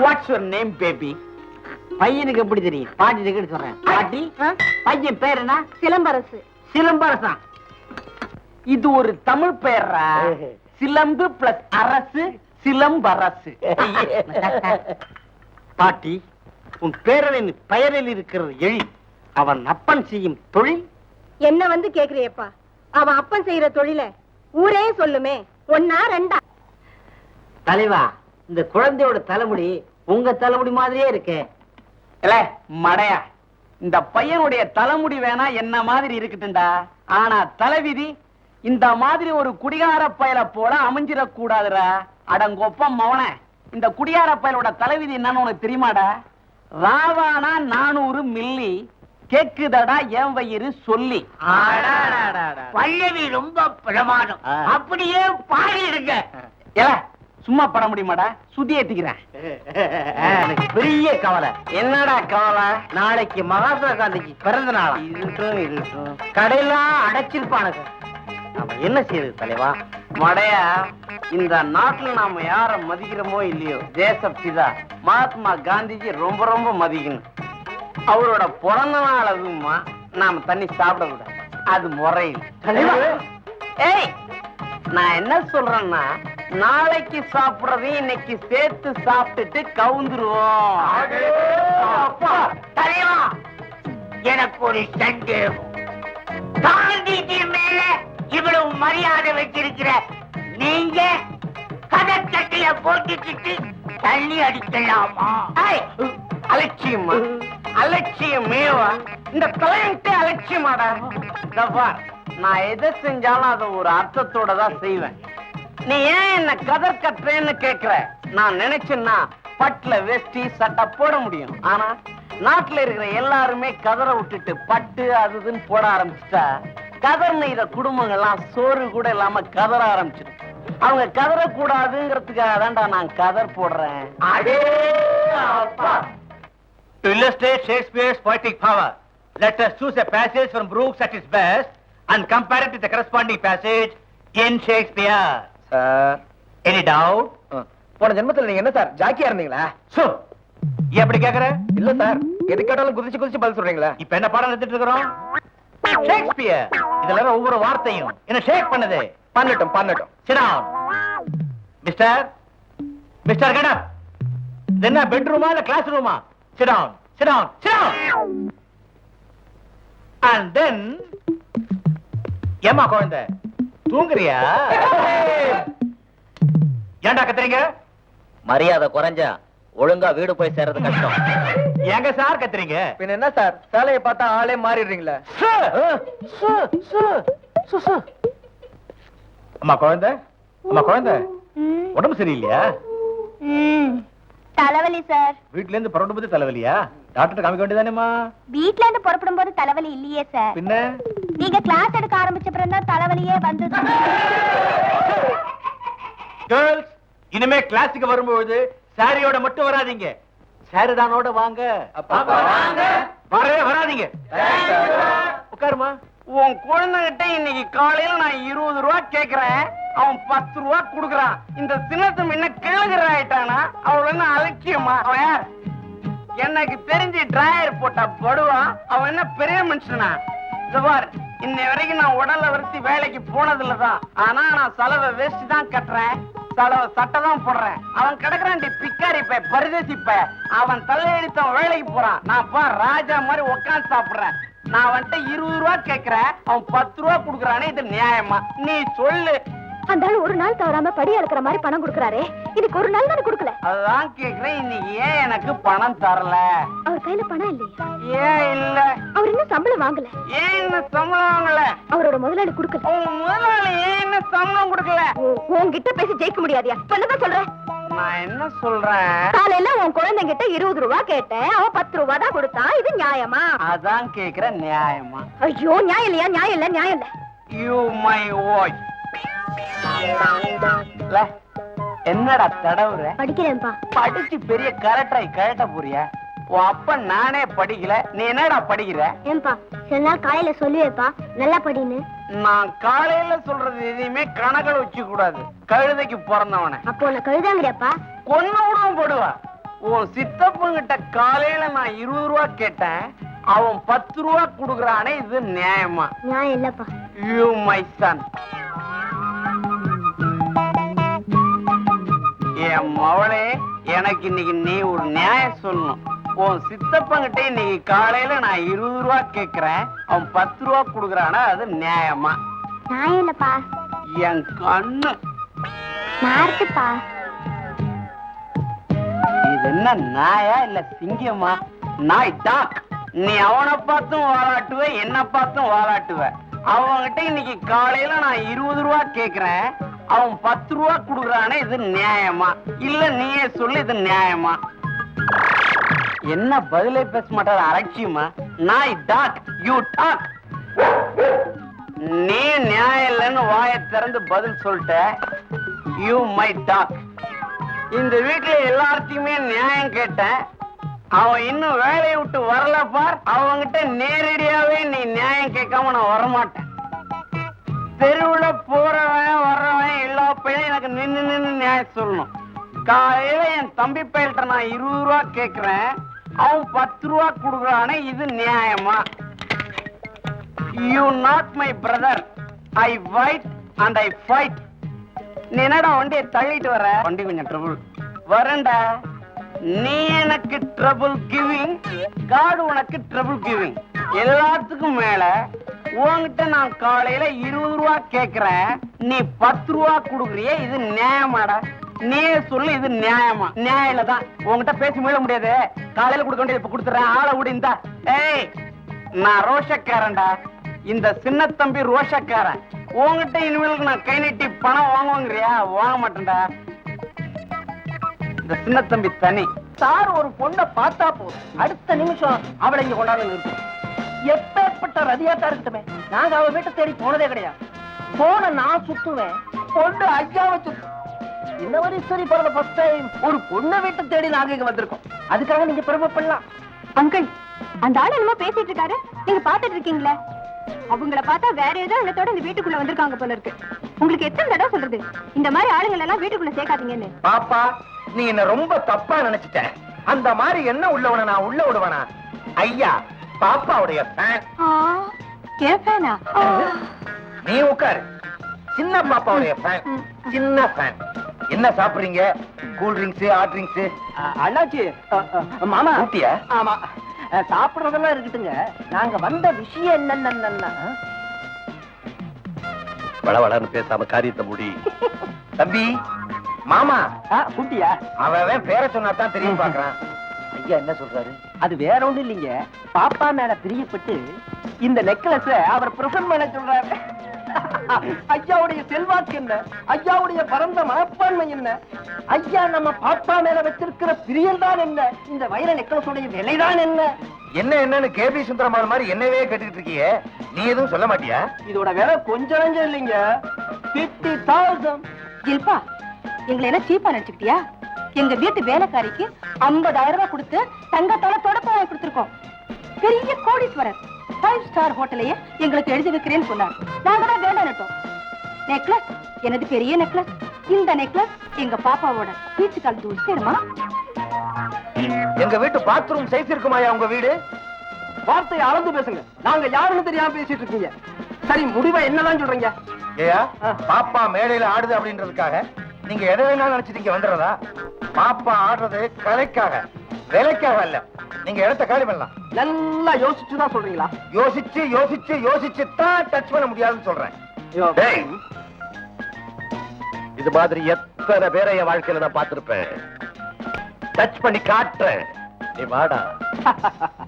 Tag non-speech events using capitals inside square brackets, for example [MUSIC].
What's your name baby பையனுக்கு எப்படி தெரியும்? பாட்டி எடுத்து சொல்றேன். பாட்டி பையன் பேர் என்ன? சிலம்பரசு. சிலம்பரசன் இது ஒரு தமிழ் பெயரா சிலம்பு பிளஸ் அரசு சிலம்பரசு. பாட்டி உன் பேரனின் பெயரில் இருக்கிறது எழி அவன் அப்பன் செய்யும் தொழில்? என்ன வந்து கேக்குறியப்பா? அவன் அப்பன் செய்யற தொழில ஊரே சொல்லுமே ஒன்னா ரெண்டா? தலைவா இந்த குழந்தையோட தலைமுடி உங்க தலைமுடி மாதிரியே இருக்கே. இல்ல மடையா இந்த பையனுடைய தலைமுடி வேணா என்ன மாதிரி இருக்கட்டும்டா ஆனா தலைவிதி இந்த மாதிரி ஒரு குடிகார பயல போல அமைஞ்சிடக் கூடாதுடா அடங்கொப்பம் மவன இந்த குடிகார பயலோட தலைவிதி என்னன்னு உனக்கு தெரியுமாடா? ராவானா நானூறு மில்லி கேக்குதடா என் வயிறு சொல்லி. பல்லவி ரொம்ப பிரமாதம். அப்படியே பாடிடுங்க ஏல சும்மா பட முடியுமாடா? சுத்தி ஏத்திக்கிறேன். பெரிய கவலை. என்னடா கவலை? நாளைக்கு மகாத்மா காந்திக்கு பிறந்த நாளா? இருக்கட்டும் இருக்கட்டும் கடையெல்லாம் அடைச்சிருப்பானுங்க. நாம என்ன செய்யுது தலைவா? மடையா இந்த நாட்டுல நாம யார மதிக்கிறோமோ இல்லையோ தேசப்பிதா மகாத்மா காந்திஜி ரொம்ப ரொம்ப மதிக்கணும். அவரோட பிறந்த நாள் அதுவுமா நாம தண்ணி சாப்பிடக்கூடாது அது முறையில் ஏய் நான் என்ன சொல்றேன்னா நாளைக்கு சாப்பிடுறதையும் இன்னைக்கு சேர்த்து சாப்பிட்டுட்டு கவுந்துருவோம். தலைவா எனக்கு ஒரு சந்தேகம் காந்திஜி மேல இவ்வளவு மரியாதை வச்சிருக்கிற நீங்க கதக்கட்டில போட்டுக்கிட்டு தள்ளி அடிக்கலாமா? அலட்சியமா அலட்சியமேவா? இந்த கிளையண்ட்டே அலட்சியமாடா. நான் எதை செஞ்சாலும் அதை ஒரு அர்த்தத்தோட தான் செய்வேன். நீ ஏன் என்ன கதர் கட்டுறேன்னு கேக்குற? நான் நினைச்சேன்னா பட்டுல வேஷ்டி சட்டை போட முடியும். ஆனா நாட்டுல இருக்கிற எல்லாருமே கதரை விட்டுட்டு பட்டு அது இதுன்னு போட ஆரம்பிச்சுட்டா கதர் நெய்த குடும்பங்கள்லாம் சோறு கூட இல்லாம கதற ஆரம்பிச்சிடும். அவங்க கதற கூடாதுங்கிறதுக்காக தான்டா நான் கதர் போடுறேன். அடே அப்பா. To illustrate Shakespeare's poetic power, let us choose a passage from Brooks at his best and compare it with the corresponding passage in Shakespeare. Any doubt? போன ஜென்மத்துல நீங்க என்ன சார்? ஜாக்கியா இருந்தீங்களா? So, எப்படி கேக்குற? இல்ல சார். எது கேட்டாலும் குதிச்சு குதிச்சு பதில் சொல்றீங்களா. இப்ப என்ன பாடம் எடுத்துட்டு இருக்கிறோம்? ஷேக்ஸ்பியர் இதுல ஒவ்வொரு வார்த்தையும் என்ன ஷேக் பண்ணுது? பண்ணட்டும் பண்ணட்டும். Down. மிஸ்டர் மிஸ்டர் கட என்ன பெட்ரூமா இல்ல கிளாஸ் ரூமா down. Sit down. And then ஏமா குழந்தை? தூங்குறியா? ஏன்டா கத்துறீங்க? மரியாதை குறைஞ்சா ஒழுங்கா வீடு போய் சேர்றது கஷ்டம். எங்க சார் கத்துறீங்க? பின்ன என்ன சார்? சேலையை பார்த்தா ஆளே மாறிடுறீங்களா. அம்மா குழந்தை? அம்மா குழந்தை? உடம்பு சரியில்லையா? தலைவலி சார். வீட்ல இருந்து புறப்படும் போது தலைவலியா? டாக்டர் காமிக்க வேண்டியதானேம்மா? வீட்ல இருந்து புறப்படும் போது தலைவலி இல்லையே சார் பின்ன? நீங்க கிளாஸ் எடுக்க ஆரம்பிச்ச பிறகு தான் தலைவலியே வந்தது கேர்ள்ஸ் இனிமே கிளாஸுக்கு வரும்பொழுது சாரியோட மட்டும் வராதீங்க. சாரிதானோட வாங்க. அப்பா, வாங்க. வரவே வராதீங்க. உட்காருமா உன் குழந்தைகிட்ட இன்னைக்கு காலையில நான் இருபது ரூபா கேக்குறேன். அவன் பத்து ரூபா குடுக்கறான். இந்த சின்னத்தை என்ன கேளுகிற ஆயிட்டானா? அவள் என்ன அலட்சியமா? அவன்? எனக்கு தெரிஞ்சு டிராயர் போட்ட படுவா அவன் என்ன பெரிய மனுஷனா? இந்த இன்னை வரைக்கும் நான் உடல்ல வருத்தி வேலைக்கு போனது தான் ஆனா நான் செலவை வேஸ்ட் தான் கட்டுறேன். செலவை சட்டை தான் போடுறேன். அவன் கிடக்குறான் பிக்காரி பை பரிதேசி பை. அவன் தலையெடுத்தவன் வேலைக்கு போறான். நான் பா ராஜா மாதிரி உட்காந்து சாப்பிடுறேன். நான் வந்துட்டு இருபது ரூபா கேக்குறேன். அவன் பத்து ரூபா கொடுக்குறானே இது நியாயமா? நீ சொல்லு. அந்த ஆள் ஒரு நாள் தவறாம படி அளக்குற மாதிரி பணம் கொடுக்கறாரே. இதுக்கு ஒரு நாள் தானே கொடுக்கல? அதுதான் கேக்குறேன் இன்னைக்கு ஏன் எனக்கு பணம் தரல? அவர் கையில பணம் இல்லையா. ஏன் இல்ல? அவர் இன்னும் சம்பளம் வாங்கல. ஏன் இன்னும் சம்பளம் வாங்கல? அவரோட முதலாளி கொடுக்கல. உன் முதலாளி ஏன் இன்னும் சம்பளம் கொடுக்கல? உன்கிட்ட பேசி ஜெயிக்க முடியாதியா சொல்லதான் சொல்றேன் நான் என்ன சொல்றேன்? காலையில உன் குழந்தைகிட்ட இருபது ரூபா கேட்டேன். அவன் பத்து ரூபா தான் கொடுத்தான் இது நியாயமா? அதான் கேக்குறேன் நியாயமா. ஐயோ நியாயம் இல்லையா? நியாயம் இல்ல நியாயம் இல்ல. யூ மை வாய்ஸ் என்னடா தடவுற? படிக்கிறேன்ப்பா. படிச்சு பெரிய கரெக்டாய் கரெக்டா போறியா? உன் அப்ப நானே படிக்கல நீ என்னடா படிக்கிற? ஏன்பா சில நாள் காலையில சொல்லுவேப்பா நல்லா படின்னு. நான் காலையில சொல்றது எதையுமே கணக்கில் வச்சு கூடாது. கழுதைக்கு பிறந்தவன. அப்போ உன்னை கழுதாங்கறியாப்பா? கொன்னு விடவும் போடுவா. உன் சித்தப்பங்கிட்ட காலையில நான் இருபது ரூபா கேட்டேன். அவன் பத்து ரூபா குடுக்கறானே இது நியாயமா? நியாயம் இல்லப்பா. யூ மை சன் என் மவளே எனக்கு இன்னைக்கு நீ ஒரு நியாயம் சொல்லணும். உன் சித்தப்பங்கிட்ட இன்னைக்கு காலையில நான் இருபது ரூபா கேக்குறேன். அவன் பத்து ரூபா குடுக்கறானா அது நியாயமா? இல்லப்பா. என் கண்ணு. நான் இருக்குப்பா இது என்ன நாயா இல்ல சிங்கமா? நாய் டாக். நீ அவனை பார்த்தும் வாலாட்டுவ என்ன பார்த்தும் வாலாட்டுவ. அவன்கிட்ட இன்னைக்கு காலையில நான் இருபது ரூபா கேக்குறேன். அவன் பத்து ரூபா குடுக்கறானே இது நியாயமா? இல்ல நீயே சொல்லு இது நியாயமா? என்ன பதிலே பேச மாட்டார் அலட்சியமா? நாய் டாக் யூ டாக். நீ நியாயம் இல்லைன்னு வாய திறந்து பதில் சொல்லிட்ட யூ மை டாக். இந்த வீட்டுல எல்லார்த்தையுமே நியாயம் கேட்டேன். அவன் இன்னும் வேலையை விட்டு வரல பார். அவங்கிட்ட நேரடியாவே நீ நியாயம் கேட்காம நான் வரமாட்டேன். தெருவுல போ எனக்கு நின்று நின்று நியாயம் சொல்லணும். காலையில என் தம்பி பையல்கிட்ட நான் இருபது ரூபா கேக்குறேன். அவன் பத்து ரூபா கொடுக்குறானே இது நியாயமா? You not my brother I fight and I fight நீ என்னடா வண்டியை தள்ளிட்டு வர? வண்டி கொஞ்சம் ட்ரபுள் வரண்டா நீ எனக்கு ட்ரபுள் கிவிங் காடு உனக்கு ட்ரபுள் கிவிங் எல்லாத்துக்கும் மேல உன்கிட்ட நான் காலையில இருபது ரூபா கேக்குறேன். நீ பத்து ரூபா குடுக்குறிய இது நியாயமாடா. நீ சொல்லு இது நியாயமா? நியாயம் தான் உன்கிட்ட பேசி மீள முடியாது. காலையில கொடுக்க வேண்டியது இப்ப கொடுத்துறேன் ஆளை விடு இந்த. ஏய் நான் ரோஷக்காரன்டா. இந்த சின்ன தம்பி ரோஷக்காரன். உன்கிட்ட இனிமேலுக்கு நான் கை நீட்டி பணம் வாங்குவாங்கறியா? வாங்க மாட்டேன்டா. இந்த சின்ன தம்பி தனி. சார் ஒரு பொண்ணை பார்த்தா போதும். அடுத்த நிமிஷம் அவளை இங்க கொண்டாந்து நிறுத்தும் எப்பேற்பட்ட ரதியாத்தா இருக்கட்டுமே நாங்க அவ வீட்டை தேடி போனதே கிடையாது. போன நான் சுத்துவேன் பொண்ணு ஐயாவை சுத்து. இந்த மாதிரி சரி பிறந்த ஃபர்ஸ்ட் டைம் ஒரு பொண்ணை வீட்டை தேடி நாங்க இங்க வந்திருக்கோம். அதுக்காக நீங்க பெருமைப்படலாம் அங்கிள் அந்த ஆள் என்னமோ பேசிட்டு இருக்காரு. நீங்க பாத்துட்டு இருக்கீங்களே? அவங்கள பார்த்தா வேற ஏதோ இடத்தோட இந்த வீட்டுக்குள்ள வந்திருக்காங்க போல இருக்கு. உங்களுக்கு எத்தனை தடவை சொல்றது? இந்த மாதிரி ஆளுங்களை எல்லாம் வீட்டுக்குள்ள சேர்க்காதீங்கன்னு. பாப்பா நீ என்ன ரொம்ப தப்பா நினைச்சிட்ட. அந்த மாதிரி என்ன உள்ளவன நான் உள்ள விடுவனா? ஐயா பாப்பாவுடைய ஃபேன் நீ உட்காரு. சின்ன பாப்பாவுடைய ஃபேன் சின்ன ஃபேன் என்ன சாப்பிடுறீங்க? கூல் ட்ரிங்க்ஸ் ஹாட் ட்ரிங்க்ஸ் அண்ணாச்சி மாமா. ஊட்டியா? ஆமா. சாப்பிடுறதெல்லாம் இருக்கட்டுங்க நாங்க வந்த விஷயம் என்னன்னா வளவளன்னு பேசாம காரியத்தை முடி. தம்பி மாமா. குட்டியா? அவன் பேரை சொன்னா தான் தெரியும் பாக்குறான். ஐயா என்ன சொல்றாரு? அது வேற ஒண்ணும் இல்லைங்க. பாப்பா மேல பிரியப்பட்டு இந்த நெக்லஸ அவர் பிரசன்ட் பண்ண சொல்றாரு. ஐயாவுடைய செல்வாக்கு என்ன? ஐயாவுடைய பரந்த மனப்பான்மை என்ன? ஐயா நம்ம பாப்பா மேல வச்சிருக்கிற பிரியம் தான் என்ன? இந்த வைர நெக்லஸோடைய விலைதான் என்ன? என்ன என்னன்னு கேபி சுந்தரமால் மாதிரி என்னவே கேட்டுக்கிட்டு இருக்கியே? நீ எதுவும் சொல்ல மாட்டியா? இதோட விலை கொஞ்சம் நஞ்சம் இல்லைங்க. பிப்டி தௌசண்ட் எங்களை என்ன சீப்பா நினைச்சுக்கிட்டியா? எங்க வீட்டு வேலைக்காரிக்கு 50000 ரூபாய் கொடுத்து தங்கத்தால தொடப்ப வாங்கி கொடுத்துருக்கோம். பெரிய கோடீஸ்வரர். ஃபைவ் ஸ்டார் ஹோட்டலையே எங்களுக்கு எழுதி வைக்கிறேன்னு சொன்னார். நாங்க தான் வேண்டாம் நெக்லஸ் எனது பெரிய நெக்லஸ் இந்த நெக்லஸ் எங்க பாப்பாவோட பீச்சு கால் தெரியுமா எங்க வீட்டு பாத்ரூம் சைஸ் இருக்குமாயா உங்க வீடு? வார்த்தையை அளந்து பேசுங்க. நாங்க யாருன்னு தெரியாம பேசிட்டு இருக்கீங்க. சரி முடிவை என்னதான் சொல்றீங்க? ஏயா பாப்பா மேடையில ஆடுது அப்படின்றதுக்காக நீங்க எதை வேணாலும் நினைச்சிட்டு இங்க வந்துடுறதா? பாப்பா ஆடுறது கலைக்காக. வேலைக்காக அல்ல. நீங்க இடத்த காலி பண்ணலாம். நல்லா யோசிச்சு தான் சொல்றீங்களா? யோசிச்சு யோசிச்சு யோசிச்சு தான் டச் பண்ண முடியாதுன்னு சொல்றேன். டேய், இது மாதிரி எத்தனை பேரை என் வாழ்க்கையில நான் பார்த்திருப்பேன்? டச் பண்ணி காட்டுறேன். நீ வாடா. [LAUGHS]